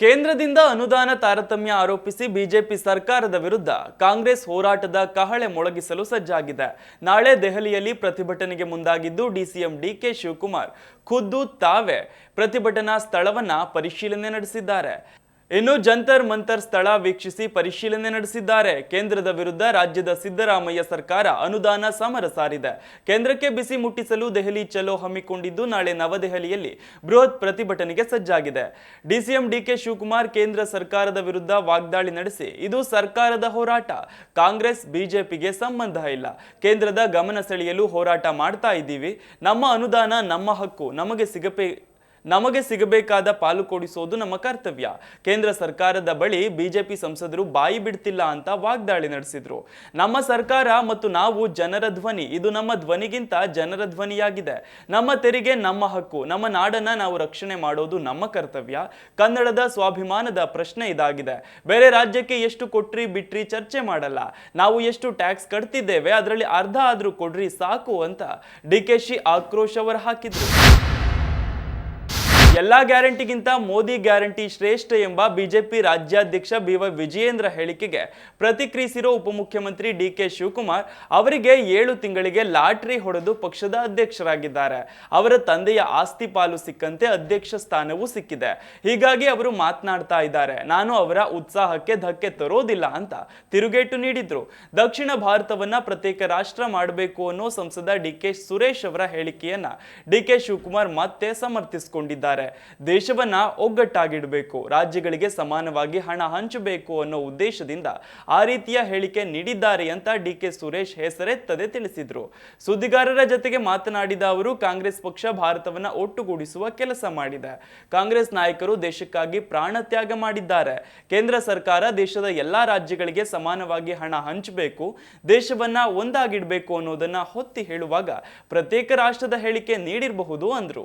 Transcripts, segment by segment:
ಕೇಂದ್ರದಿಂದ ಅನುದಾನ ತಾರತಮ್ಯ ಆರೋಪಿಸಿ ಬಿಜೆಪಿ ಸರ್ಕಾರದ ವಿರುದ್ಧ ಕಾಂಗ್ರೆಸ್ ಹೋರಾಟದ ಕಹಳೆ ಮೊಳಗಿಸಲು ಸಜ್ಜಾಗಿದೆ. ನಾಳೆ ದೆಹಲಿಯಲ್ಲಿ ಪ್ರತಿಭಟನೆಗೆ ಮುಂದಾಗಿದ್ದು ಡಿಸಿಎಂ ಡಿಕೆ ಶಿವಕುಮಾರ್ ಖುದ್ದು ತಾವೇ ಪ್ರತಿಭಟನಾ ಸ್ಥಳವನ್ನ ಪರಿಶೀಲನೆ ನಡೆಸಿದ್ದಾರೆ. ಇನ್ನು ಜಂತರ್ ಮಂತರ್ ಸ್ಥಳ ವೀಕ್ಷಿಸಿ ಪರಿಶೀಲನೆ ನಡೆಸಿದ್ದಾರೆ. ಕೇಂದ್ರದ ವಿರುದ್ಧ ರಾಜ್ಯದ ಸಿದ್ದರಾಮಯ್ಯ ಸರ್ಕಾರ ಅನುದಾನ ಸಮರ ಸಾರಿದೆ. ಕೇಂದ್ರಕ್ಕೆ ಬಿಸಿ ಮುಟ್ಟಿಸಲು ದೆಹಲಿ ಚಲೋ ಹಮ್ಮಿಕೊಂಡಿದ್ದು ನಾಳೆ ನವದೆಹಲಿಯಲ್ಲಿ ಬೃಹತ್ ಪ್ರತಿಭಟನೆಗೆ ಸಜ್ಜಾಗಿದೆ. ಡಿಸಿಎಂ ಡಿಕೆ ಶಿವಕುಮಾರ್ ಕೇಂದ್ರ ಸರ್ಕಾರದ ವಿರುದ್ಧ ವಾಗ್ದಾಳಿ ನಡೆಸಿ, ಇದು ಸರ್ಕಾರದ ಹೋರಾಟ. ಕಾಂಗ್ರೆಸ್, ಬಿಜೆಪಿಗೆ ಸಂಬಂಧ ಇಲ್ಲ. ಕೇಂದ್ರದ ಗಮನ ಸೆಳೆಯಲು ಹೋರಾಟ ಮಾಡ್ತಾ ಇದ್ದೀವಿ. ನಮ್ಮ ಅನುದಾನ ನಮ್ಮ ಹಕ್ಕು, ನಮಗೆ ಸಿಗಬೇ ನಮಗೆ ಸಿಗಬೇಕಾದ ಪಾಲು ಕೊಡಿಸೋದು ನಮ್ಮ ಕರ್ತವ್ಯ. ಕೇಂದ್ರ ಸರ್ಕಾರದ ಬಳಿ ಬಿಜೆಪಿ ಸಂಸದರು ಬಾಯಿ ಬಿಡ್ತಿಲ್ಲ ಅಂತ ವಾಗ್ದಾಳಿ ನಡೆಸಿದ್ರು. ನಮ್ಮ ಸರ್ಕಾರ ಮತ್ತು ನಾವು ಜನರ ಧ್ವನಿ, ಇದು ನಮ್ಮ ಧ್ವನಿಗಿಂತ ಜನರ ಧ್ವನಿಯಾಗಿದೆ. ನಮ್ಮ ತೆರಿಗೆ ನಮ್ಮ ಹಕ್ಕು, ನಮ್ಮ ನಾಡನ್ನ ನಾವು ರಕ್ಷಣೆ ಮಾಡೋದು ನಮ್ಮ ಕರ್ತವ್ಯ. ಕನ್ನಡದ ಸ್ವಾಭಿಮಾನದ ಪ್ರಶ್ನೆ ಇದಾಗಿದೆ. ಬೇರೆ ರಾಜ್ಯಕ್ಕೆ ಎಷ್ಟು ಕೊಟ್ರಿ ಬಿಟ್ರಿ ಚರ್ಚೆ ಮಾಡಲ್ಲ. ನಾವು ಎಷ್ಟು ಟ್ಯಾಕ್ಸ್ ಕಟ್ತಿದ್ದೇವೆ, ಅದರಲ್ಲಿ ಅರ್ಧ ಆದ್ರೂ ಕೊಡ್ರಿ ಸಾಕು ಅಂತ ಡಿ ಕೆ ಶಿ ಆಕ್ರೋಶ ಹೊರ ಹಾಕಿದ್ರು. ಎಲ್ಲಾ ಗ್ಯಾರಂಟಿಗಿಂತ ಮೋದಿ ಗ್ಯಾರಂಟಿ ಶ್ರೇಷ್ಠ ಎಂಬ ಬಿಜೆಪಿ ರಾಜ್ಯಾಧ್ಯಕ್ಷ ಬಿ ವೈ ವಿಜಯೇಂದ್ರ ಹೇಳಿಕೆಗೆ ಪ್ರತಿಕ್ರಿಯಿಸಿರೋ ಉಪಮುಖ್ಯಮಂತ್ರಿ ಡಿ ಕೆ ಶಿವಕುಮಾರ್, ಅವರಿಗೆ ಏಳು ತಿಂಗಳಿಗೆ ಲಾಟರಿ ಹೊಡೆದು ಪಕ್ಷದ ಅಧ್ಯಕ್ಷರಾಗಿದ್ದಾರೆ. ಅವರ ತಂದೆಯ ಆಸ್ತಿ ಪಾಲು ಸಿಕ್ಕಂತೆ ಅಧ್ಯಕ್ಷ ಸ್ಥಾನವೂ ಸಿಕ್ಕಿದೆ. ಹೀಗಾಗಿ ಅವರು ಮಾತನಾಡ್ತಾ ಇದ್ದಾರೆ. ನಾನು ಅವರ ಉತ್ಸಾಹಕ್ಕೆ ಧಕ್ಕೆ ತರೋದಿಲ್ಲ ಅಂತ ತಿರುಗೇಟು ನೀಡಿದ್ರು. ದಕ್ಷಿಣ ಭಾರತವನ್ನ ಪ್ರತ್ಯೇಕ ರಾಷ್ಟ್ರ ಮಾಡಬೇಕು ಅನ್ನೋ ಸಂಸದ ಡಿ ಕೆ ಸುರೇಶ್ ಅವರ ಹೇಳಿಕೆಯನ್ನ ಡಿ ಕೆ ಶಿವಕುಮಾರ್ ಮತ್ತೆ ಸಮರ್ಥಿಸಿಕೊಂಡಿದ್ದಾರೆ. ದೇಶವನ್ನ ಒಗ್ಗಟ್ಟಾಗಿಡಬೇಕು, ರಾಜ್ಯಗಳಿಗೆ ಸಮಾನವಾಗಿ ಹಣ ಹಂಚಬೇಕು ಅನ್ನೋ ಉದ್ದೇಶದಿಂದ ಆ ರೀತಿಯ ಹೇಳಿಕೆ ನೀಡಿದ್ದಾರೆ ಅಂತ ಡಿ ಕೆ ಸುರೇಶ್ ಹೆಸರೆತ್ತದೆ ತಿಳಿಸಿದ್ರು. ಸುದ್ದಿಗಾರರ ಜೊತೆಗೆ ಮಾತನಾಡಿದ ಅವರು, ಕಾಂಗ್ರೆಸ್ ಪಕ್ಷ ಭಾರತವನ್ನ ಒಟ್ಟುಗೂಡಿಸುವ ಕೆಲಸ ಮಾಡಿದೆ. ಕಾಂಗ್ರೆಸ್ ನಾಯಕರು ದೇಶಕ್ಕಾಗಿ ಪ್ರಾಣ ತ್ಯಾಗ ಮಾಡಿದ್ದಾರೆ. ಕೇಂದ್ರ ಸರ್ಕಾರ ದೇಶದ ಎಲ್ಲಾ ರಾಜ್ಯಗಳಿಗೆ ಸಮಾನವಾಗಿ ಹಣ ಹಂಚಬೇಕು, ದೇಶವನ್ನ ಒಂದಾಗಿಡಬೇಕು ಅನ್ನೋದನ್ನ ಹೊತ್ತಿ ಹೇಳುವಾಗ ಪ್ರತ್ಯೇಕ ರಾಷ್ಟ್ರದ ಹೇಳಿಕೆ ನೀಡಿರಬಹುದು ಅಂದ್ರು.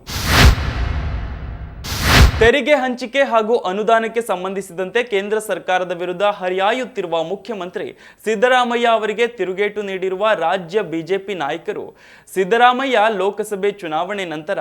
ತೆರಿಗೆ ಹಂಚಿಕೆ ಹಾಗೂ ಅನುದಾನಕ್ಕೆ ಸಂಬಂಧಿಸಿದಂತೆ ಕೇಂದ್ರ ಸರ್ಕಾರದ ವಿರುದ್ಧ ಹರಿಯಾಯುತ್ತಿರುವ ಮುಖ್ಯಮಂತ್ರಿ ಸಿದ್ದರಾಮಯ್ಯ ಅವರಿಗೆ ತಿರುಗೇಟು ನೀಡಿರುವ ರಾಜ್ಯ ಬಿಜೆಪಿ ನಾಯಕರು, ಸಿದ್ದರಾಮಯ್ಯ ಲೋಕಸಭೆ ಚುನಾವಣೆ ನಂತರ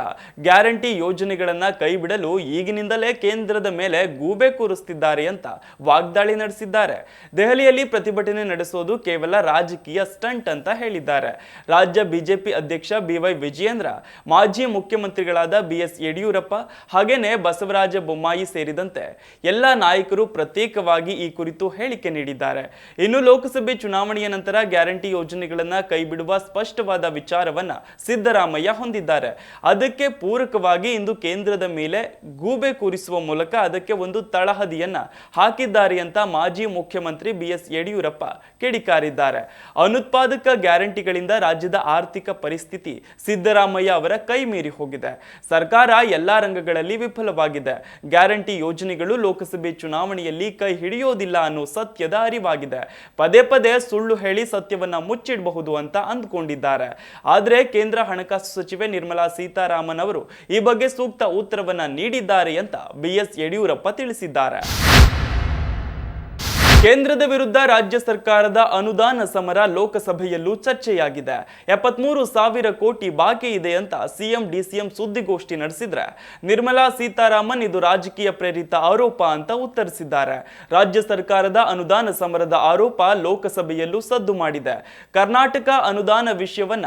ಗ್ಯಾರಂಟಿ ಯೋಜನೆಗಳನ್ನು ಕೈಬಿಡಲು ಈಗಿನಿಂದಲೇ ಕೇಂದ್ರದ ಮೇಲೆ ಗೂಬೆ ಕೂರಿಸುತ್ತಿದ್ದಾರೆ ಅಂತ ವಾಗ್ದಾಳಿ ನಡೆಸಿದ್ದಾರೆ. ದೆಹಲಿಯಲ್ಲಿ ಪ್ರತಿಭಟನೆ ನಡೆಸೋದು ಕೇವಲ ರಾಜಕೀಯ ಸ್ಟಂಟ್ ಅಂತ ಹೇಳಿದ್ದಾರೆ. ರಾಜ್ಯ ಬಿಜೆಪಿ ಅಧ್ಯಕ್ಷ ಬಿವೈ ವಿಜಯೇಂದ್ರ, ಮಾಜಿ ಮುಖ್ಯಮಂತ್ರಿಗಳಾದ ಬಿಎಸ್ ಯಡಿಯೂರಪ್ಪ, ಹಾಗೇನೆ ಬಸವರಾಜ ಬೊಮ್ಮಾಯಿ ಸೇರಿದಂತೆ ಎಲ್ಲ ನಾಯಕರು ಪ್ರತ್ಯೇಕವಾಗಿ ಈ ಕುರಿತು ಹೇಳಿಕೆ ನೀಡಿದ್ದಾರೆ. ಇನ್ನು ಲೋಕಸಭೆ ಚುನಾವಣೆಯ ನಂತರ ಗ್ಯಾರಂಟಿ ಯೋಜನೆಗಳನ್ನ ಕೈಬಿಡುವ ಸ್ಪಷ್ಟವಾದ ವಿಚಾರವನ್ನ ಸಿದ್ದರಾಮಯ್ಯ ಹೊಂದಿದ್ದಾರೆ. ಅದಕ್ಕೆ ಪೂರಕವಾಗಿ ಇಂದು ಕೇಂದ್ರದ ಮೇಲೆ ಗೂಬೆ ಕೂರಿಸುವ ಮೂಲಕ ಅದಕ್ಕೆ ಒಂದು ತಳಹದಿಯನ್ನ ಹಾಕಿದ್ದಾರೆ ಅಂತ ಮಾಜಿ ಮುಖ್ಯಮಂತ್ರಿ ಬಿ ಎಸ್ ಯಡಿಯೂರಪ್ಪ ಕಿಡಿಕಾರಿದ್ದಾರೆ. ಅನುತ್ಪಾದಕ ಗ್ಯಾರಂಟಿಗಳಿಂದ ರಾಜ್ಯದ ಆರ್ಥಿಕ ಪರಿಸ್ಥಿತಿ ಸಿದ್ದರಾಮಯ್ಯ ಅವರ ಕೈ ಮೀರಿ ಹೋಗಿದೆ. ಸರ್ಕಾರ ಎಲ್ಲಾ ರಂಗಗಳಲ್ಲಿ ವಿಫಲವಾಗಿದೆ. ಗ್ಯಾರಂಟಿ ಯೋಜನೆಗಳು ಲೋಕಸಭೆ ಚುನಾವಣೆಯಲ್ಲಿ ಕೈ ಹಿಡಿಯೋದಿಲ್ಲ ಅನ್ನೋ ಸತ್ಯದ ಅರಿವಾಗಿದೆ. ಪದೇ ಪದೇ ಸುಳ್ಳು ಹೇಳಿ ಸತ್ಯವನ್ನ ಮುಚ್ಚಿಡಬಹುದು ಅಂತ ಅಂದ್ಕೊಂಡಿದ್ದಾರೆ. ಆದರೆ ಕೇಂದ್ರ ಹಣಕಾಸು ಸಚಿವೆ ನಿರ್ಮಲಾ ಸೀತಾರಾಮನ್ ಅವರು ಈ ಬಗ್ಗೆ ಸೂಕ್ತ ಉತ್ತರವನ್ನ ನೀಡಿದ್ದಾರೆ ಅಂತ ಬಿ ಎಸ್ ಯಡಿಯೂರಪ್ಪ ತಿಳಿಸಿದ್ದಾರೆ. ಕೇಂದ್ರದ ವಿರುದ್ಧ ರಾಜ್ಯ ಸರ್ಕಾರದ ಅನುದಾನ ಸಮರ ಲೋಕಸಭೆಯಲ್ಲೂ ಚರ್ಚೆಯಾಗಿದೆ. ಎಪ್ಪತ್ಮೂರು ಸಾವಿರ ಕೋಟಿ ಬಾಕಿ ಇದೆ ಅಂತ ಸಿಎಂ, ಡಿಸಿಎಂ ಸುದ್ದಿಗೋಷ್ಠಿ ನಡೆಸಿದ್ರೆ ನಿರ್ಮಲಾ ಸೀತಾರಾಮನ್ ಇದು ರಾಜಕೀಯ ಪ್ರೇರಿತ ಆರೋಪ ಅಂತ ಉತ್ತರಿಸಿದ್ದಾರೆ. ರಾಜ್ಯ ಸರ್ಕಾರದ ಅನುದಾನ ಸಮರದ ಆರೋಪ ಲೋಕಸಭೆಯಲ್ಲೂ ಸದ್ದು ಮಾಡಿದೆ. ಕರ್ನಾಟಕ ಅನುದಾನ ವಿಷಯವನ್ನ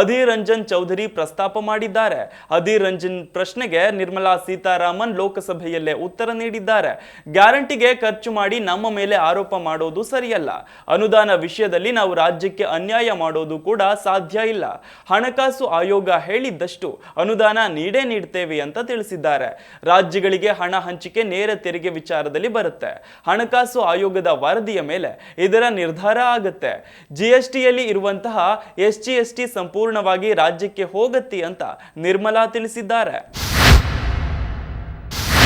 ಅಧೀರ್ ರಂಜನ್ ಚೌಧರಿ ಪ್ರಸ್ತಾಪ ಮಾಡಿದ್ದಾರೆ. ಅಧೀರ್ ರಂಜನ್ ಪ್ರಶ್ನೆಗೆ ನಿರ್ಮಲಾ ಸೀತಾರಾಮನ್ ಲೋಕಸಭೆಯಲ್ಲೇ ಉತ್ತರ ನೀಡಿದ್ದಾರೆ. ಗ್ಯಾರಂಟಿಗೆ ಖರ್ಚು ಮಾಡಿ ನಮ್ಮ ಮೇಲೆ ಆರೋಪ ಮಾಡೋದು ಸರಿಯಲ್ಲ. ಅನುದಾನ ವಿಷಯದಲ್ಲಿ ನಾವು ರಾಜ್ಯಕ್ಕೆ ಅನ್ಯಾಯ ಮಾಡೋದು ಕೂಡ ಸಾಧ್ಯ ಇಲ್ಲ. ಹಣಕಾಸು ಆಯೋಗ ಹೇಳಿದ್ದಷ್ಟು ಅನುದಾನ ನೀಡೇ ನೀಡ್ತೇವೆ ಅಂತ ತಿಳಿಸಿದ್ದಾರೆ. ರಾಜ್ಯಗಳಿಗೆ ಹಣ ಹಂಚಿಕೆ ನೇರ ತೆರಿಗೆ ವಿಚಾರದಲ್ಲಿ ಬರುತ್ತೆ. ಹಣಕಾಸು ಆಯೋಗದ ವರದಿಯ ಮೇಲೆ ಇದರ ನಿರ್ಧಾರ ಆಗುತ್ತೆ. ಜಿಎಸ್ಟಿಯಲ್ಲಿ ಇರುವಂತಹ ಎಸ್ ಜಿ ಎಸ್ ಸಂಪೂರ್ಣವಾಗಿ ರಾಜ್ಯಕ್ಕೆ ಹೋಗತ್ತೆ ಅಂತ ನಿರ್ಮಲಾ ತಿಳಿಸಿದ್ದಾರೆ.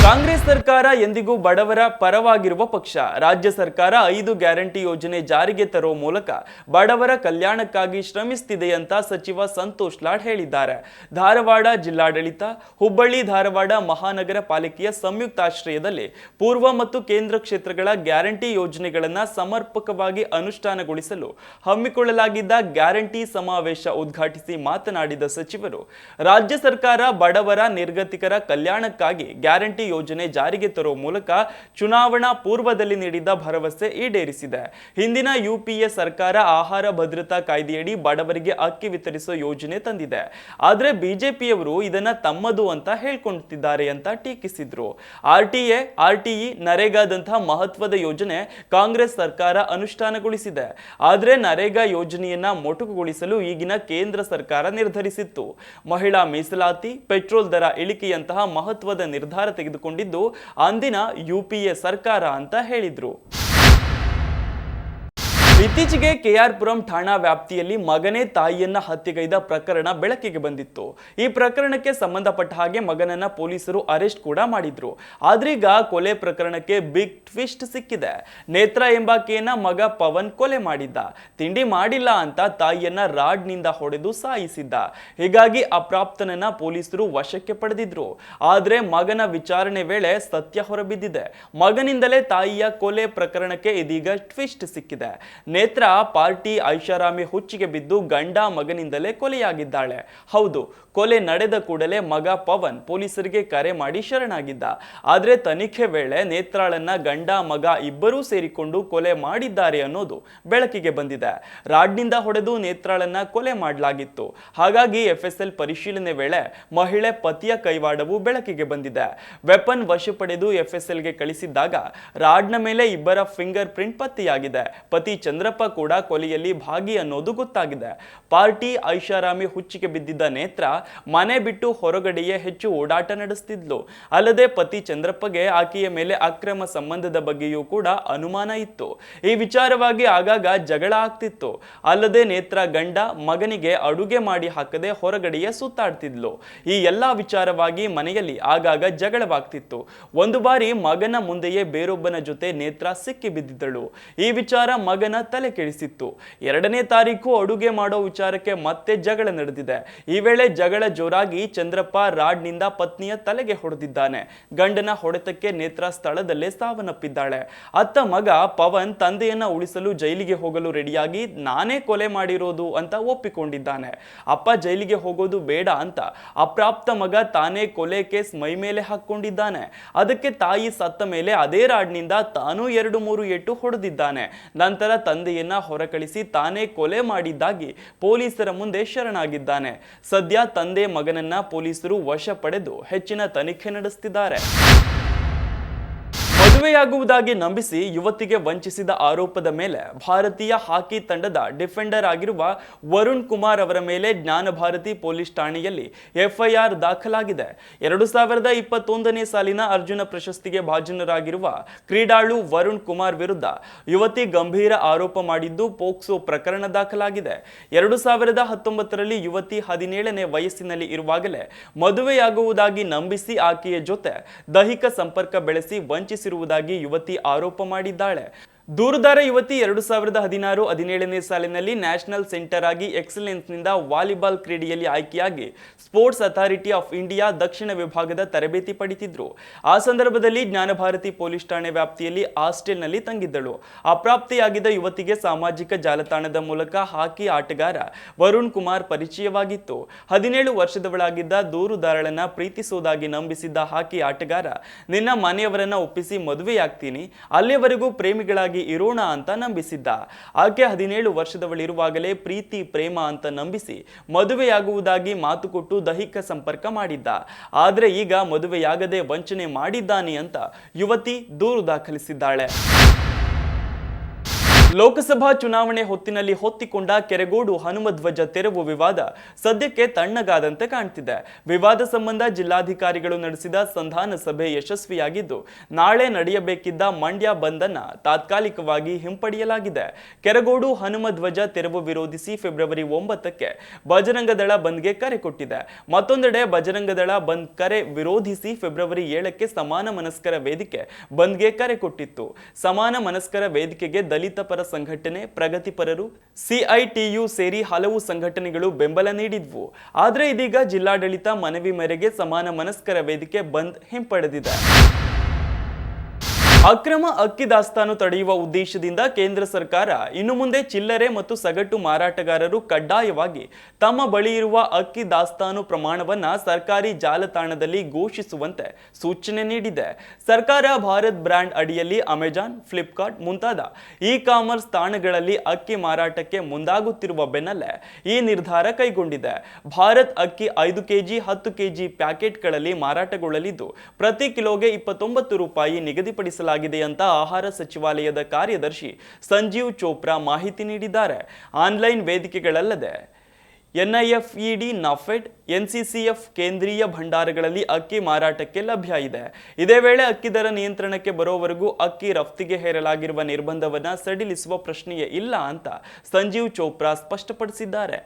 ಕಾಂಗ್ರೆಸ್ ಸರ್ಕಾರ ಎಂದಿಗೂ ಬಡವರ ಪರವಾಗಿರುವ ಪಕ್ಷ. ರಾಜ್ಯ ಸರ್ಕಾರ ಐದು ಗ್ಯಾರಂಟಿ ಯೋಜನೆ ಜಾರಿಗೆ ತರುವ ಮೂಲಕ ಬಡವರ ಕಲ್ಯಾಣಕ್ಕಾಗಿ ಶ್ರಮಿಸುತ್ತಿದೆ ಅಂತ ಸಚಿವ ಸಂತೋಷ್ ಲಾಡ್ ಹೇಳಿದ್ದಾರೆ. ಧಾರವಾಡ ಜಿಲ್ಲಾಡಳಿತ, ಹುಬ್ಬಳ್ಳಿ, ಧಾರವಾಡ ಮಹಾನಗರ ಪಾಲಿಕೆಯ ಸಂಯುಕ್ತಾಶ್ರಯದಲ್ಲಿ ಪೂರ್ವ ಮತ್ತು ಕೇಂದ್ರ ಕ್ಷೇತ್ರಗಳ ಗ್ಯಾರಂಟಿ ಯೋಜನೆಗಳನ್ನು ಸಮರ್ಪಕವಾಗಿ ಅನುಷ್ಠಾನಗೊಳಿಸಲು ಹಮ್ಮಿಕೊಳ್ಳಲಾಗಿದ್ದ ಗ್ಯಾರಂಟಿ ಸಮಾವೇಶ ಉದ್ಘಾಟಿಸಿ ಮಾತನಾಡಿದ ಸಚಿವರು, ರಾಜ್ಯ ಸರ್ಕಾರ ಬಡವರ, ನಿರ್ಗತಿಕರ ಕಲ್ಯಾಣಕ್ಕಾಗಿ ಗ್ಯಾರಂಟಿ ಜಾರಿಗೆ ತರುವ ಮೂಲಕ ಚುನಾವಣಾ ಪೂರ್ವದಲ್ಲಿ ನೀಡಿದ್ದ ಭರವಸೆ ಈಡೇರಿಸಿದೆ. ಹಿಂದಿನ ಯುಪಿಎ ಸರ್ಕಾರ ಆಹಾರ ಭದ್ರತಾ ಕಾಯ್ದೆಯಡಿ ಬಡವರಿಗೆ ಅಕ್ಕಿ ವಿತರಿಸುವ ಯೋಜನೆ ತಂದಿದೆ. ಆದರೆ ಬಿಜೆಪಿಯವರು ಇದನ್ನ ತಮ್ಮದು ಅಂತ ಹೇಳ್ಕೊಳ್ತಿದ್ದಾರೆ ಅಂತ ಟೀಕಿಸಿದ್ರು. ಆರ್ಟಿಎ, ಆರ್ಟಿಇ ನರೇಗಾದಂತಹ ಮಹತ್ವದ ಯೋಜನೆ ಕಾಂಗ್ರೆಸ್ ಸರ್ಕಾರ ಅನುಷ್ಠಾನಗೊಳಿಸಿದೆ. ಆದರೆ ನರೇಗಾ ಯೋಜನೆಯನ್ನ ಮೊಟಕುಗೊಳಿಸಲು ಈಗಿನ ಕೇಂದ್ರ ಸರ್ಕಾರ ನಿರ್ಧರಿಸಿತ್ತು. ಮಹಿಳಾ ಮೀಸಲಾತಿ, ಪೆಟ್ರೋಲ್ ದರ ಇಳಿಕೆಯಂತಹ ಮಹತ್ವದ ನಿರ್ಧಾರ ತೆಗೆದುಕೊಂಡಿದ್ದು ಅಂದಿನ ಯುಪಿಎ ಸರ್ಕಾರ ಅಂತ ಹೇಳಿದ್ರು. ಇತ್ತೀಚೆಗೆ ಕೆಆರ್ಪುರಂ ಠಾಣಾ ವ್ಯಾಪ್ತಿಯಲ್ಲಿ ಮಗನೇ ತಾಯಿಯನ್ನ ಹತ್ಯೆಗೈದ ಪ್ರಕರಣ ಬೆಳಕಿಗೆ ಬಂದಿತ್ತು. ಈ ಪ್ರಕರಣಕ್ಕೆ ಸಂಬಂಧಪಟ್ಟ ಹಾಗೆ ಮಗನನ್ನ ಪೊಲೀಸರು ಅರೆಸ್ಟ್ ಕೂಡ ಮಾಡಿದ್ರು. ಆದ್ರೀಗ ಕೊಲೆ ಪ್ರಕರಣಕ್ಕೆ ಬಿಗ್ ಟ್ವಿಸ್ಟ್ ಸಿಕ್ಕಿದೆ. ನೇತ್ರ ಎಂಬಾಕೆಯನ್ನ ಮಗ ಪವನ್ ಕೊಲೆ ಮಾಡಿದ್ದ. ತಿಂಡಿ ಮಾಡಿಲ್ಲ ಅಂತ ತಾಯಿಯನ್ನ ರಾಡ್ನಿಂದ ಹೊಡೆದು ಸಾಯಿಸಿದ್ದ. ಹೀಗಾಗಿ ಅಪ್ರಾಪ್ತನನ್ನ ಪೊಲೀಸರು ವಶಕ್ಕೆ ಪಡೆದಿದ್ರು. ಆದ್ರೆ ಮಗನ ವಿಚಾರಣೆ ವೇಳೆ ಸತ್ಯ ಹೊರಬಿದ್ದಿದೆ. ಮಗನಿಂದಲೇ ತಾಯಿಯ ಕೊಲೆ ಪ್ರಕರಣಕ್ಕೆ ಇದೀಗ ಟ್ವಿಸ್ಟ್ ಸಿಕ್ಕಿದೆ. ನೇತ್ರ ಪಾರ್ಟಿ ಐಷಾರಾಮಿ ಹುಚ್ಚಿಗೆ ಬಿದ್ದು ಗಂಡ ಮಗನಿಂದಲೇ ಕೊಲೆಯಾಗಿದ್ದಾಳೆ. ಹೌದು, ಕೊಲೆ ನಡೆದ ಕೂಡಲೇ ಮಗ ಪವನ್ ಪೊಲೀಸರಿಗೆ ಕರೆ ಮಾಡಿ ಶರಣಾಗಿದ್ದ. ಆದರೆ ತನಿಖೆ ವೇಳೆ ನೇತ್ರಾಳನ್ನ ಗಂಡ, ಮಗ ಇಬ್ಬರೂ ಸೇರಿಕೊಂಡು ಕೊಲೆ ಮಾಡಿದ್ದಾರೆ ಅನ್ನೋದು ಬೆಳಕಿಗೆ ಬಂದಿದೆ. ರಾಡ್ನಿಂದ ಹೊಡೆದು ನೇತ್ರಾಳನ್ನ ಕೊಲೆ ಮಾಡಲಾಗಿತ್ತು. ಹಾಗಾಗಿ ಎಫ್ಎಸ್ಎಲ್ ಪರಿಶೀಲನೆ ವೇಳೆ ಮಹಿಳೆ ಪತಿಯ ಕೈವಾಡವು ಬೆಳಕಿಗೆ ಬಂದಿದೆ. ವೆಪನ್ ವಶ ಪಡೆದು ಎಫ್ಎಸ್ಎಲ್ಗೆ ಕಳಿಸಿದ್ದಾಗ ರಾಡ್ನ ಮೇಲೆ ಇಬ್ಬರ ಫಿಂಗರ್ ಪ್ರಿಂಟ್ ಪತ್ತೆಯಾಗಿದೆ. ಪತಿ ಚಂದ್ರಪ್ಪ ಕೂಡ ಕೊಲೆಯಲ್ಲಿ ಭಾಗಿ ಅನ್ನೋದು ಗೊತ್ತಾಗಿದೆ. ಪಾರ್ಟಿ ಐಷಾರಾಮಿ ಹುಚ್ಚಿಗೆ ಬಿದ್ದಿದ್ದ ನೇತ್ರ ಮನೆ ಬಿಟ್ಟು ಹೊರಗಡೆಯೇ ಹೆಚ್ಚು ಓಡಾಟ ನಡೆಸ್ತಿದ್ಲು. ಅಲ್ಲದೆ ಪತಿ ಚಂದ್ರಪ್ಪಗೆ ಆಕೆಯ ಮೇಲೆ ಅಕ್ರಮ ಸಂಬಂಧದ ಬಗ್ಗೆಯೂ ಕೂಡ ಅನುಮಾನ ಇತ್ತು. ಈ ವಿಚಾರವಾಗಿ ಆಗಾಗ ಜಗಳ ಆಗ್ತಿತ್ತು. ಅಲ್ಲದೆ ನೇತ್ರ ಗಂಡ ಮಗನಿಗೆ ಅಡುಗೆ ಮಾಡಿ ಹಾಕದೆ ಹೊರಗಡೆಯೇ ಸುತ್ತಾಡ್ತಿದ್ಲು. ಈ ಎಲ್ಲಾ ವಿಚಾರವಾಗಿ ಮನೆಯಲ್ಲಿ ಆಗಾಗ ಜಗಳವಾಗ್ತಿತ್ತು. ಒಂದು ಬಾರಿ ಮಗನ ಮುಂದೆಯೇ ಬೇರೊಬ್ಬನ ಜೊತೆ ನೇತ್ರ ಸಿಕ್ಕಿ ಬಿದ್ದಿದ್ದಳು. ಈ ವಿಚಾರ ಮಗನ ತಲೆ ಕೆಡಿಸಿತ್ತು. ಎರಡನೇ ತಾರೀಕು ಅಡುಗೆ ಮಾಡೋ ವಿಚಾರಕ್ಕೆ ಮತ್ತೆ ಜಗಳ ನಡೆದಿದೆ. ಈ ವೇಳೆ ಜಗಳ ಜೋರಾಗಿ ಚಂದ್ರಪ್ಪ ರಾಡ್ನಿಂದ ಪತ್ನಿಯ ತಲೆಗೆ ಹೊಡೆದಿದ್ದಾನೆ. ಗಂಡನ ಹೊಡೆತಕ್ಕೆ ನೇತ್ರ ಸ್ಥಳದಲ್ಲೇ ಸಾವನ್ನಪ್ಪಿದ್ದಾಳೆ. ಅತ್ತ ಮಗ ಪವನ್ ತಂದೆಯನ್ನ ಉಳಿಸಲು ಜೈಲಿಗೆ ಹೋಗಲು ರೆಡಿಯಾಗಿ ನಾನೇ ಕೊಲೆ ಮಾಡಿರೋದು ಅಂತ ಒಪ್ಪಿಕೊಂಡಿದ್ದಾನೆ. ಅಪ್ಪ ಜೈಲಿಗೆ ಹೋಗೋದು ಬೇಡ ಅಂತ ಅಪ್ರಾಪ್ತ ಮಗ ತಾನೇ ಕೊಲೆ ಕೇಸ್ ಮೈ ಮೇಲೆ ಹಾಕೊಂಡಿದ್ದಾನೆ ಅದಕ್ಕೆ ತಾಯಿ ಸತ್ತ ಮೇಲೆ ಅದೇ ರಾಡ್ನಿಂದ ತಾನೂ ಎರಡು ಮೂರು ಎಟ್ಟು ಹೊಡೆದಿದ್ದಾನೆ. ನಂತರ ತಂದೆಯನ್ನ ಹೊರಕಳಿಸಿ ತಾನೇ ಕೊಲೆ ಮಾಡಿದ್ದಾಗಿ ಪೊಲೀಸರ ಮುಂದೆ ಶರಣಾಗಿದ್ದಾನೆ. ಸದ್ಯ ತಂದೆ ಮಗನನ್ನ ಪೊಲೀಸರು ವಶ ಪಡೆದು ಹೆಚ್ಚಿನ ತನಿಖೆ ನಡೆಸುತ್ತಿದ್ದಾರೆ ಮದುವೆಯಾಗುವುದಾಗಿ ನಂಬಿಸಿ ಯುವತಿಗೆ ವಂಚಿಸಿದ ಆರೋಪದ ಮೇಲೆ ಭಾರತೀಯ ಹಾಕಿ ತಂಡದ ಡಿಫೆಂಡರ್ ಆಗಿರುವ ವರುಣ್ ಕುಮಾರ್ ಅವರ ಮೇಲೆ ಜ್ಞಾನ ಭಾರತಿ ಪೊಲೀಸ್ ಠಾಣೆಯಲ್ಲಿ ಎಫ್ಐಆರ್ ದಾಖಲಾಗಿದೆ. ಎರಡು ಸಾವಿರದ ಇಪ್ಪತ್ತೊಂದನೇ ಸಾಲಿನ ಅರ್ಜುನ ಪ್ರಶಸ್ತಿಗೆ ಭಾಜನರಾಗಿರುವ ಕ್ರೀಡಾಳು ವರುಣ್ ಕುಮಾರ್ ವಿರುದ್ಧ ಯುವತಿ ಗಂಭೀರ ಆರೋಪ ಮಾಡಿದ್ದು ಪೋಕ್ಸೋ ಪ್ರಕರಣ ದಾಖಲಾಗಿದೆ. ಎರಡು ಸಾವಿರದ ಹತ್ತೊಂಬತ್ತರಲ್ಲಿ ಯುವತಿ ಹದಿನೇಳನೇ ವಯಸ್ಸಿನಲ್ಲಿ ಇರುವಾಗಲೇ ಮದುವೆಯಾಗುವುದಾಗಿ ನಂಬಿಸಿ ಆಕೆಯ ಜೊತೆ ದೈಹಿಕ ಸಂಪರ್ಕ ಬೆಳೆಸಿ ವಂಚಿಸಿರುವುದಾಗಿ ಯುವತಿ ಆರೋಪ ಮಾಡಿದ್ದಾಳೆ. ದೂರುದಾರ ಯುವತಿ ಎರಡು ಸಾವಿರದ ಹದಿನಾರು ಹದಿನೇಳನೇ ಸಾಲಿನಲ್ಲಿ ನ್ಯಾಷನಲ್ ಸೆಂಟರ್ ಆಗಿ ಎಕ್ಸಲೆನ್ಸ್ನಿಂದ ವಾಲಿಬಾಲ್ ಕ್ರೀಡೆಯಲ್ಲಿ ಆಯ್ಕೆಯಾಗಿ ಸ್ಪೋರ್ಟ್ಸ್ ಅಥಾರಿಟಿ ಆಫ್ ಇಂಡಿಯಾ ದಕ್ಷಿಣ ವಿಭಾಗದ ತರಬೇತಿ ಪಡಿತಿದ್ರು. ಆ ಸಂದರ್ಭದಲ್ಲಿ ಜ್ಞಾನಭಾರತಿ ಪೊಲೀಸ್ ಠಾಣೆ ವ್ಯಾಪ್ತಿಯಲ್ಲಿ ಹಾಸ್ಟೆಲ್ನಲ್ಲಿ ತಂಗಿದ್ದಳು. ಅಪ್ರಾಪ್ತಿಯಾಗಿದ್ದ ಯುವತಿಗೆ ಸಾಮಾಜಿಕ ಜಾಲತಾಣದ ಮೂಲಕ ಹಾಕಿ ಆಟಗಾರ ವರುಣ್ ಕುಮಾರ್ ಪರಿಚಯವಾಗಿತ್ತು. ಹದಿನೇಳು ವರ್ಷದವಳಾಗಿದ್ದ ದೂರುದಾರಳನ್ನ ಪ್ರೀತಿಸುವುದಾಗಿ ನಂಬಿಸಿದ್ದ ಹಾಕಿ ಆಟಗಾರ, ನಿನ್ನ ಮನೆಯವರನ್ನ ಒಪ್ಪಿಸಿ ಮದುವೆಯಾಗ್ತೀನಿ. ಅಲ್ಲಿಯವರೆಗೂ ಪ್ರೇಮಿಗಳಾಗಿ ಇರೋಣ ಅಂತ ನಂಬಿಸಿದ್ದ. ಆಕೆ ಹದಿನೇಳು ವರ್ಷದವಳಿರುವಾಗಲೇ ಪ್ರೀತಿ, ಪ್ರೇಮ ಅಂತ ನಂಬಿಸಿ ಮದುವೆಯಾಗುವುದಾಗಿ ಮಾತು ಕೊಟ್ಟು ದೈಹಿಕ ಸಂಪರ್ಕ ಮಾಡಿದ್ದ. ಆದರೆ ಈಗ ಮದುವೆಯಾಗದೆ ವಂಚನೆ ಮಾಡಿದ್ದಾನೆ ಅಂತ ಯುವತಿ ದೂರು ದಾಖಲಿಸಿದ್ದಾಳೆ. ಲೋಕಸಭಾ ಚುನಾವಣೆ ಹೊತ್ತಿನಲ್ಲಿ ಹೊತ್ತಿಕೊಂಡ ಕೆರೆಗೋಡು ಹನುಮಧ್ವಜ ತೆರವು ವಿವಾದ ಸದ್ಯಕ್ಕೆ ತಣ್ಣಗಾದಂತೆ ಕಾಣ್ತಿದೆ. ವಿವಾದ ಸಂಬಂಧ ಜಿಲ್ಲಾಧಿಕಾರಿಗಳು ನಡೆಸಿದ ಸಂಧಾನ ಸಭೆ ಯಶಸ್ವಿಯಾಗಿದ್ದು, ನಾಳೆ ನಡೆಯಬೇಕಿದ್ದ ಮಂಡ್ಯ ಬಂದ್ ಅನ್ನ ತಾತ್ಕಾಲಿಕವಾಗಿ ಹಿಂಪಡೆಯಲಾಗಿದೆ. ಕೆರಗೋಡು ಹನುಮಧ್ವಜ ತೆರವು ವಿರೋಧಿಸಿ ಫೆಬ್ರವರಿ ಒಂಬತ್ತಕ್ಕೆ ಬಜರಂಗದಳ ಬಂದ್ಗೆ ಕರೆ ಕೊಟ್ಟಿದೆ. ಮತ್ತೊಂದೆಡೆ ಬಜರಂಗದಳ ಬಂದ್ ಕರೆ ವಿರೋಧಿಸಿ ಫೆಬ್ರವರಿ ಏಳಕ್ಕೆ ಸಮಾನ ಮನಸ್ಕರ ವೇದಿಕೆ ಬಂದ್ಗೆ ಕರೆ ಕೊಟ್ಟಿತ್ತು. ಸಮಾನ ಮನಸ್ಕರ ವೇದಿಕೆಗೆ ದಲಿತ ಪರ ಸಂಘಟನೆ, ಪ್ರಗತಿಪರರು ಸಿಐಟಿಯು ಸೇರಿ ಹಲವು ಸಂಘಟನೆಗಳು ಬೆಂಬಲ ನೀಡಿದ್ವು. ಆದರೆ ಇದೀಗ ಜಿಲ್ಲಾಡಳಿತ ಮನವಿ ಮೇರೆಗೆ ಸಮಾನ ಮನಸ್ಕರ ವೇದಿಕೆ ಬಂದ್ ಹಿಂಪಡೆದಿದೆ. ಅಕ್ರಮ ಅಕ್ಕಿ ದಾಸ್ತಾನು ತಡೆಯುವ ಉದ್ದೇಶದಿಂದ ಕೇಂದ್ರ ಸರ್ಕಾರ ಇನ್ನು ಮುಂದೆ ಚಿಲ್ಲರೆ ಮತ್ತು ಸಗಟು ಮಾರಾಟಗಾರರು ಕಡ್ಡಾಯವಾಗಿ ತಮ್ಮ ಬಳಿ ಇರುವ ಅಕ್ಕಿ ದಾಸ್ತಾನು ಪ್ರಮಾಣವನ್ನ ಸರ್ಕಾರಿ ಜಾಲತಾಣದಲ್ಲಿ ಘೋಷಿಸುವಂತೆ ಸೂಚನೆ ನೀಡಿದೆ. ಸರ್ಕಾರ ಭಾರತ್ ಬ್ರ್ಯಾಂಡ್ ಅಡಿಯಲ್ಲಿ ಅಮೆಜಾನ್, ಫ್ಲಿಪ್ಕಾರ್ಟ್ ಮುಂತಾದ ಇ ಕಾಮರ್ಸ್ ತಾಣಗಳಲ್ಲಿ ಅಕ್ಕಿ ಮಾರಾಟಕ್ಕೆ ಮುಂದಾಗುತ್ತಿರುವ ಬೆನ್ನಲ್ಲೇ ಈ ನಿರ್ಧಾರ ಕೈಗೊಂಡಿದೆ. ಭಾರತ್ ಅಕ್ಕಿ ಐದು ಕೆಜಿ, ಹತ್ತು ಕೆಜಿ ಪ್ಯಾಕೆಟ್ಗಳಲ್ಲಿ ಮಾರಾಟಗೊಳ್ಳಲಿದ್ದು, ಪ್ರತಿ ಕಿಲೋಗೆ ಇಪ್ಪತ್ತೊಂಬತ್ತು ರೂಪಾಯಿ ನಿಗದಿಪಡಿಸಲಾಗಿದೆ. ಅಂತ ಆಹಾರ ಸಚಿವಾಲಯದ ಕಾರ್ಯದರ್ಶಿ ಸಂಜೀವ್ ಚೋಪ್ರಾ ಮಾಹಿತಿ ನೀಡಿದ್ದಾರೆ. ಆನ್ಲೈನ್ ವೇದಿಕೆಗಳಲ್ಲದೆ ಎನ್ಐಎಫ್ಇಡಿ, ನಾಫೆಡ್ ಎಫ್ ಕೇಂದ್ರೀಯ ಭಂಡಾರಗಳಲ್ಲಿ ಅಕ್ಕಿ ಮಾರಾಟಕ್ಕೆ ಲಭ್ಯ ಇದೆ. ಇದೇ ವೇಳೆ ಅಕ್ಕಿ ದರ ನಿಯಂತ್ರಣಕ್ಕೆ ಬರೋವರೆಗೂ ಅಕ್ಕಿ ರಫ್ತಿಗೆ ಹೇರಲಾಗಿರುವ ನಿರ್ಬಂಧವನ್ನ ಸಡಿಲಿಸುವ ಪ್ರಶ್ನೆಯೇ ಇಲ್ಲ ಅಂತ ಸಂಜೀವ್ ಚೋಪ್ರಾ ಸ್ಪಷ್ಟಪಡಿಸಿದ್ದಾರೆ.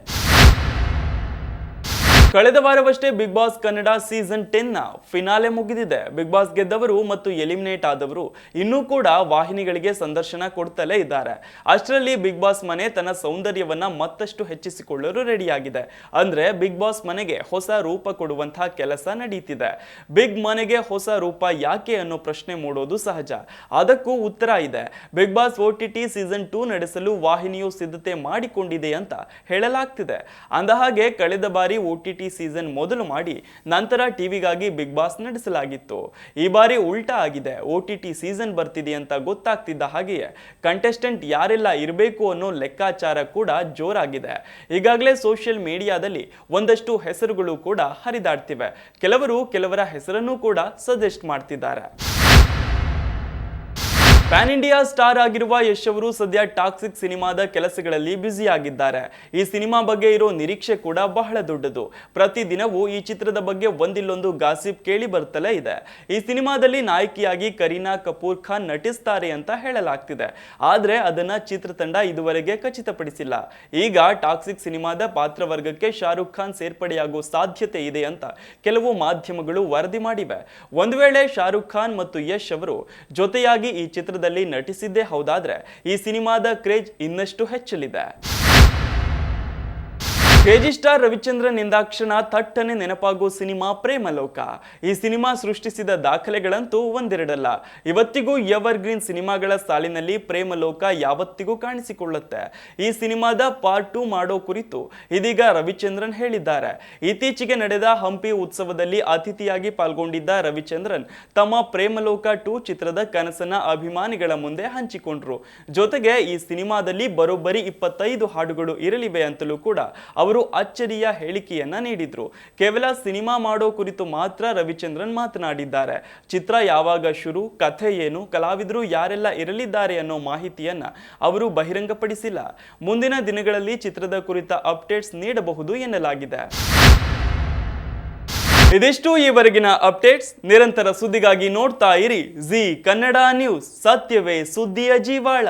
ಕಳೆದ ವಾರವಷ್ಟೇ ಬಿಗ್ ಬಾಸ್ ಕನ್ನಡ ಸೀಸನ್ ಟೆನ್ನ ಫಿನಾಲೆ ಮುಗಿದಿದೆ. ಬಿಗ್ ಬಾಸ್ ಗೆದ್ದವರು ಮತ್ತು ಎಲಿಮಿನೇಟ್ ಆದವರು ಇನ್ನೂ ಕೂಡ ವಾಹಿನಿಗಳಿಗೆ ಸಂದರ್ಶನ ಕೊಡ್ತಲೇ ಇದ್ದಾರೆ. ಅಷ್ಟರಲ್ಲಿ ಬಿಗ್ ಬಾಸ್ ಮನೆ ತನ್ನ ಸೌಂದರ್ಯವನ್ನ ಮತ್ತಷ್ಟು ಹೆಚ್ಚಿಸಿಕೊಳ್ಳಲು ರೆಡಿಯಾಗಿದೆ. ಅಂದ್ರೆ ಬಿಗ್ ಬಾಸ್ ಮನೆಗೆ ಹೊಸ ರೂಪ ಕೊಡುವಂತಹ ಕೆಲಸ ನಡೀತಿದೆ. ಬಿಗ್ ಮನೆಗೆ ಹೊಸ ರೂಪ ಯಾಕೆ ಅನ್ನೋ ಪ್ರಶ್ನೆ ಮೂಡೋದು ಸಹಜ. ಅದಕ್ಕೂ ಉತ್ತರ ಇದೆ. Bigg Boss O T T season two ನಡೆಸಲು ವಾಹಿನಿಯು ಸಿದ್ಧತೆ ಮಾಡಿಕೊಂಡಿದೆ ಅಂತ ಹೇಳಲಾಗ್ತಿದೆ. ಅಂದಹಾಗೆ, ಕಳೆದ ಬಾರಿ ಒ ಟಿ ಟಿ ಸೀಸನ್ ಮೊದಲು ಮಾಡಿ ನಂತರ ಟಿವಿಗಾಗಿ ಬಿಗ್ ಬಾಸ್ ನಡೆಸಲಾಗಿತ್ತು. ಈ ಬಾರಿ ಉಲ್ಟಾ ಆಗಿದೆ. ಒ ಟಿ ಟಿ ಸೀಸನ್ ಬರ್ತಿದೆ ಅಂತ ಗೊತ್ತಾಗ್ತಿದ್ದ ಹಾಗೆಯೇ ಕಂಟೆಸ್ಟೆಂಟ್ ಯಾರೆಲ್ಲ ಇರಬೇಕು ಅನ್ನೋ ಲೆಕ್ಕಾಚಾರ ಕೂಡ ಜೋರಾಗಿದೆ. ಈಗಾಗಲೇ ಸೋಷಿಯಲ್ ಮೀಡಿಯಾದಲ್ಲಿ ಒಂದಷ್ಟು ಹೆಸರುಗಳು ಕೂಡ ಹರಿದಾಡ್ತಿವೆ. ಕೆಲವರು ಕೆಲವರ ಹೆಸರನ್ನು ಕೂಡ ಸಜೆಸ್ಟ್ ಮಾಡ್ತಿದ್ದಾರೆ. ಪ್ಯಾನ್ ಇಂಡಿಯಾ ಸ್ಟಾರ್ ಆಗಿರುವ ಯಶ್ ಅವರು ಸದ್ಯ ಟಾಕ್ಸಿಕ್ ಸಿನಿಮಾದ ಕೆಲಸಗಳಲ್ಲಿ ಬ್ಯುಸಿ ಆಗಿದ್ದಾರೆ ಈ ಸಿನಿಮಾ ಬಗ್ಗೆ ಇರೋ ನಿರೀಕ್ಷೆ ಕೂಡ ಬಹಳ ದೊಡ್ಡದು. ಪ್ರತಿದಿನವೂ ಈ ಚಿತ್ರದ ಬಗ್ಗೆ ಒಂದಿಲ್ಲೊಂದು ಗಾಸಿಪ್ ಕೇಳಿ ಬರ್ತಲೇ ಇದೆ. ಈ ಸಿನಿಮಾದಲ್ಲಿ ನಾಯಕಿಯಾಗಿ ಕರೀನಾ ಕಪೂರ್ ಖಾನ್ ನಟಿಸ್ತಾರೆ ಅಂತ ಹೇಳಲಾಗ್ತಿದೆ. ಆದರೆ ಅದನ್ನ ಚಿತ್ರತಂಡ ಇದುವರೆಗೆ ಖಚಿತಪಡಿಸಿಲ್ಲ. ಈಗ ಟಾಕ್ಸಿಕ್ ಸಿನಿಮಾದ ಪಾತ್ರವರ್ಗಕ್ಕೆ ಶಾರುಖ್ ಖಾನ್ ಸೇರ್ಪಡೆಯಾಗೋ ಸಾಧ್ಯತೆ ಇದೆ ಅಂತ ಕೆಲವು ಮಾಧ್ಯಮಗಳು ವರದಿ ಮಾಡಿವೆ. ಒಂದು ವೇಳೆ ಶಾರುಖ್ ಖಾನ್ ಮತ್ತು ಯಶ್ ಅವರು ಜೊತೆಯಾಗಿ ಈ ಚಿತ್ರದಲ್ಲಿ ನಟಿಸಿದ್ದೇ ಹೌದಾದ್ರೆ ಈ ಸಿನಿಮಾದ ಕ್ರೇಜ್ ಇನ್ನಷ್ಟು ಹೆಚ್ಚಲಿದೆ. ಕೆಜಿ ಸ್ಟಾರ್ ರವಿಚಂದ್ರನ್ ಎಂದಾಕ್ಷಣ ಥಟ್ಟನೆ ನೆನಪಾಗೋ ಸಿನಿಮಾ ಪ್ರೇಮಲೋಕ. ಈ ಸಿನಿಮಾ ಸೃಷ್ಟಿಸಿದ ದಾಖಲೆಗಳಂತೂ ಒಂದೆರಡಲ್ಲ. ಇವತ್ತಿಗೂ ಎವರ್ ಗ್ರೀನ್ ಸಿನಿಮಾಗಳ ಸಾಲಿನಲ್ಲಿ ಪ್ರೇಮಲೋಕ ಯಾವತ್ತಿಗೂ ಕಾಣಿಸಿಕೊಳ್ಳುತ್ತೆ. ಈ ಸಿನಿಮಾದ ಪಾರ್ಟ್ ಟು ಮಾಡೋ ಕುರಿತು ಇದೀಗ ರವಿಚಂದ್ರನ್ ಹೇಳಿದ್ದಾರೆ. ಇತ್ತೀಚೆಗೆ ನಡೆದ ಹಂಪಿ ಉತ್ಸವದಲ್ಲಿ ಅತಿಥಿಯಾಗಿ ಪಾಲ್ಗೊಂಡಿದ್ದ ರವಿಚಂದ್ರನ್ ತಮ್ಮ ಪ್ರೇಮಲೋಕ ಟೂ ಚಿತ್ರದ ಕನಸನ್ನ ಅಭಿಮಾನಿಗಳ ಮುಂದೆ ಹಂಚಿಕೊಂಡ್ರು. ಜೊತೆಗೆ ಈ ಸಿನಿಮಾದಲ್ಲಿ ಬರೋಬ್ಬರಿ ಇಪ್ಪತ್ತೈದು ಹಾಡುಗಳು ಇರಲಿವೆ ಅಂತಲೂ ಕೂಡ ಅವರು ಅಚ್ಚರಿಯ ಹೇಳಿಕೆಯನ್ನ ನೀಡಿದ್ರು. ಕೇವಲ ಸಿನಿಮಾ ಮಾಡೋ ಕುರಿತು ಮಾತ್ರ ರವಿಚಂದ್ರನ್ ಮಾತನಾಡಿದ್ದಾರೆ. ಚಿತ್ರ ಯಾವಾಗ ಶುರು, ಕಥೆ ಏನು, ಕಲಾವಿದರು ಯಾರೆಲ್ಲ ಇರಲಿದ್ದಾರೆ ಅನ್ನೋ ಮಾಹಿತಿಯನ್ನ ಅವರು ಬಹಿರಂಗಪಡಿಸಿಲ್ಲ. ಮುಂದಿನ ದಿನಗಳಲ್ಲಿ ಚಿತ್ರದ ಕುರಿತ ಅಪ್ಡೇಟ್ಸ್ ನೀಡಬಹುದು ಎನ್ನಲಾಗಿದೆ. ಇದಿಷ್ಟು ಈವರೆಗಿನ ಅಪ್ಡೇಟ್ಸ್. ನಿರಂತರ ಸುದ್ದಿಗಾಗಿ ನೋಡ್ತಾ ಇರಿ. ಜಿ ಕನ್ನಡ ನ್ಯೂಸ್, ಸತ್ಯವೇ ಸುದ್ದಿಯ ಜೀವಾಳ.